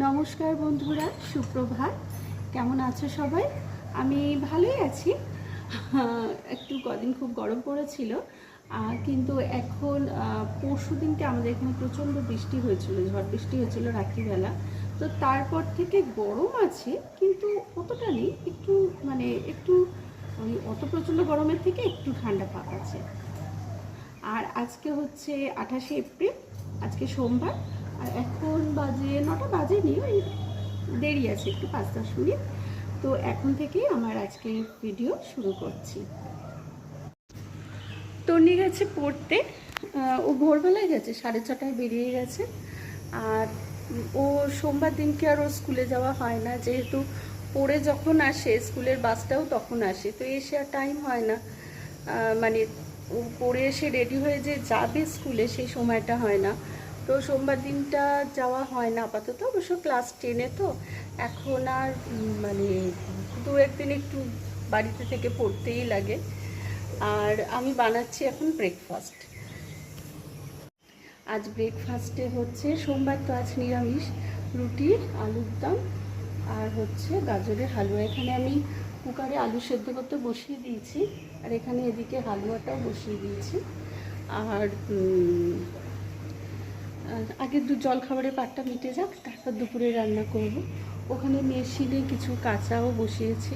নমস্কার বন্ধুরা, সুপ্রভাত। কেমন আছো সবাই? আমি ভালোই আছি। একটু কদিন খুব গরম পড়েছিল কিন্তু এখন পরশু দিনকে আমাদের এখানে প্রচণ্ড বৃষ্টি হয়েছিল, ঝড় বৃষ্টি হয়েছিল রাত্রিবেলা। তো তারপর থেকে গরম আছে, কিন্তু অতটা নেই, একটু মানে একটু, ওই অত প্রচণ্ড গরমের থেকে একটু ঠান্ডা ভাব আছে। আর আজকে হচ্ছে আঠাশে এপ্রিল, আজকে সোমবার। আর এখন বাজে নটা বাজেনি, ওই দেরি আছে একটু পাঁচ দশ মিনিট তো এখন থেকেই আমার আজকের ভিডিও শুরু করছি। তন্নি গেছে পড়তে ও ভোরবেলায় গেছে, সাড়ে ছটায় বেরিয়ে গেছে। আর ও সোমবার দিনকে আর ও স্কুলে যাওয়া হয় না, যেহেতু পড়ে যখন আসে, স্কুলের বাসটাও তখন আসে, তো এসে আর টাইম হয় না। মানে ও পড়ে এসে রেডি হয়ে যে যাবে স্কুলে, সেই সময়টা হয় না। তো সোমবার দিনটা যাওয়া হয় না আপাতত, অবশ্য ক্লাস টেনে তো। এখন আর মানে দু একদিন একটু বাড়িতে থেকে পড়তেই লাগে। আর আমি বানাচ্ছি এখন ব্রেকফাস্ট আজ ব্রেকফাস্টে হচ্ছে, সোমবার তো আজ নিরামিষ, রুটি, আলুর দম, আর হচ্ছে গাজরের হালুয়া। এখানে আমি কুকারে আলু সেদ্ধ করতে বসিয়ে দিয়েছি, আর এখানে এদিকে হালুয়াটাও বসিয়ে দিয়েছি। আর আগে দু জল খাবারের পাটটা মিটে যাক, তারপর দুপুরে রান্না করব। ওখানে মেশিনে কিছু কাঁচাও বসিয়েছি।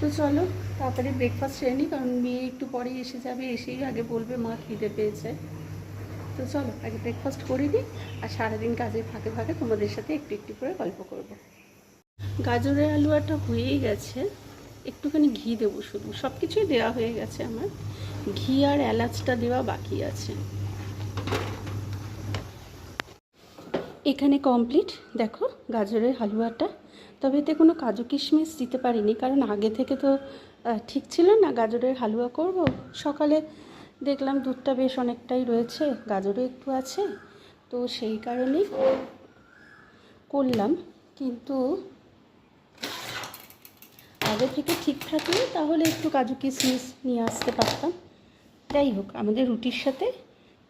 তো চলো তাড়াতাড়ি ব্রেকফাস্ট সেরে নিই কারণ মেয়ে একটু পরেই এসে যাবে, এসেই আগে বলবে, মা খিদে পেয়েছে। তো চলো, আগে ব্রেকফাস্ট করে দিই আর সারাদিন কাজের ফাঁকে ফাঁকে তোমাদের সাথে একটু একটু করে গল্প করব। গাজরের আলুয়াটা হয়েই গেছে। একটুখানি ঘি দেবো শুধু সব কিছুই দেওয়া হয়ে গেছে আমার। ঘি আর এলাচটা দেওয়া বাকি আছে। এখানে কমপ্লিট দেখো, গাজরের হালুয়াটা। তবে এতে কোনো কাজু কিশমিশ দিতে পারিনি, কারণ আগে থেকে তো ঠিক ছিল না গাজরের হালুয়া করব। সকালে দেখলাম দুধটা বেশ অনেকটাই রয়েছে, গাজরও একটু আছে। তো সেই কারণেই করলাম। কিন্তু আগে থেকে ঠিক থাকলে তাহলে একটু কাজু কিশমিশ নিয়ে আসতে পারতাম। যাই হোক, আমাদের রুটির সাথে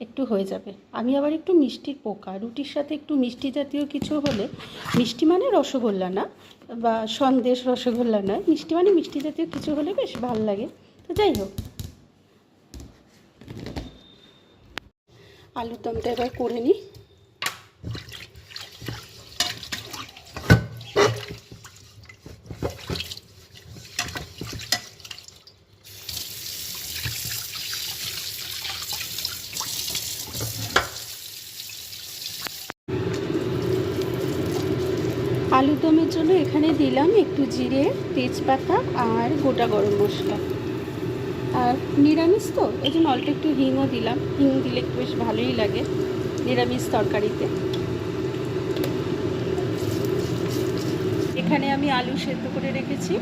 একটু হয়ে যাবে। আমি আবার একটু মিষ্টির পোকা। রুটির সাথে একটু মিষ্টি জাতীয় কিছু হলে, মিষ্টি মানে রসগোল্লা না, বা সন্দেশ রসগোল্লা নয়, মিষ্টি মানে মিষ্টি জাতীয় কিছু হলে বেশ ভালো লাগে। তো যাই হোক। আলুর দমটা এবার করে নিই। আলুর দমের জন্য এখানে দিলাম একটু জিরে, তেজপাতা আর গোটা গরম মশলা। আর নিরামিষ তো এই জন্য অল্প একটু হিংও দিলাম। হিং দিলে একটু বেশ ভালোই লাগে নিরামিষ তরকারিতে। এখানে আমি আলু সেদ্ধ করে রেখেছি।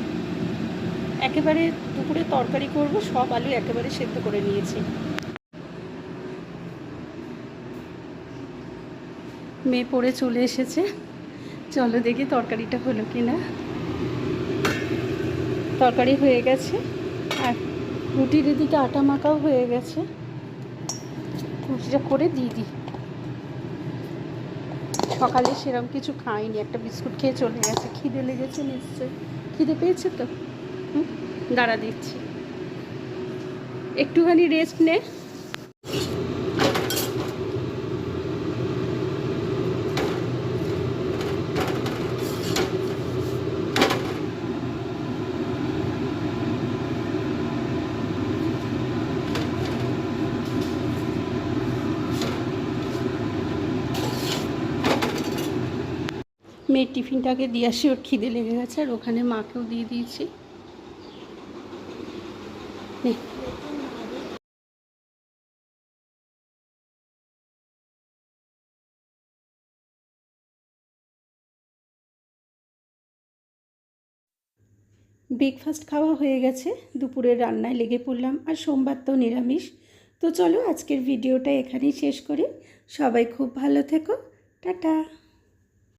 একেবারে দুপুরে তরকারি করব, সব আলু একেবারে সেদ্ধ করে নিয়েছি। মেয়ে পড়ে চলে এসেছে। চলো দেখি তরকারিটা হলো কি না তরকারি হয়ে গেছে। আর রুটির এদিকে আটা মাখাও হয়ে গেছে। রুটিটা করে দিয়ে দিই। সকালে সেরকম কিছু খাইনি, একটা বিস্কুট খেয়ে চলে গেছে। খিদে লেগেছে নিশ্চয়ই। খিদে পেয়েছে তো? হুম, দাঁড়া দিচ্ছি একটুখানি রেস্ট নে। মেয়ের টিফিনটাকে দিয়ে আসি, ওর খিদে লেগে গেছে আর ওখানে মাকেও দিয়ে দিয়েছি। ব্রেকফাস্ট খাওয়া হয়ে গেছে, দুপুরের রান্নায় লেগে পড়লাম আর সোমবার তো নিরামিষ। তো চলো আজকের ভিডিওটা এখানেই শেষ করি। সবাই খুব ভালো থেকো। টাটা।